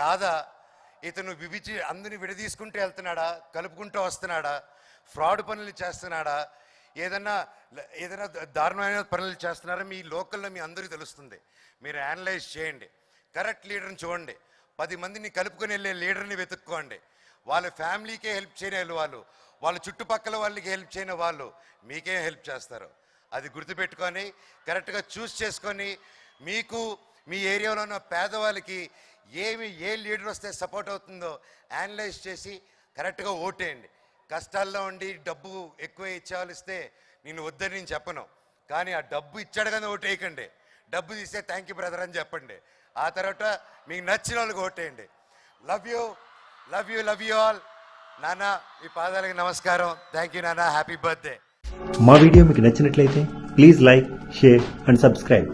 కాదా ఇతను విభిచి అందరిని విడదీసుకుంటూ వెళ్తున్నాడా కలుపుకుంటూ వస్తున్నాడా ఫ్రాడ్ పనులు చేస్తున్నాడా ఏదన్నా ఏదైనా దారుణమైన పనులు చేస్తున్నారా మీ లోకల్లో మీ అందరికీ తెలుస్తుంది. మీరు అనలైజ్ చేయండి. కరెక్ట్ లీడర్ని చూడండి. పది మందిని కలుపుకొని వెళ్ళే లీడర్ని వెతుక్కోండి. వాళ్ళ ఫ్యామిలీకే హెల్ప్ చేయని వాళ్ళు వాళ్ళ చుట్టుపక్కల వాళ్ళకి హెల్ప్ చేయని వాళ్ళు మీకే హెల్ప్ చేస్తారు. అది గుర్తుపెట్టుకొని కరెక్ట్గా చూస్ చేసుకొని మీకు మీ ఏరియాలో ఉన్న పేదవాళ్ళకి ఏమి ఏ లీడర్ వస్తే సపోర్ట్ అవుతుందో అనలైజ్ చేసి కరెక్ట్గా ఓటేయండి. కష్టాల్లో ఉండి డబ్బు ఎక్కువ ఇచ్చేవాళ్ళిస్తే నేను వద్దని నేను చెప్పను. కానీ ఆ డబ్బు ఇచ్చాడు కానీ ఓటేయకండి డబ్బు తీస్తే థ్యాంక్ యూ బ్రదర్ అని చెప్పండి. ఆ తర్వాత మీకు నచ్చిన వాళ్ళకి ఓటేయండి. Love you love you love you all నాన్న మీ పాదాలకి నమస్కారం. థ్యాంక్ యూ నాన్న. హ్యాపీ బర్త్డే మా వీడియో మీకు నచ్చినట్లయితే please like share and subscribe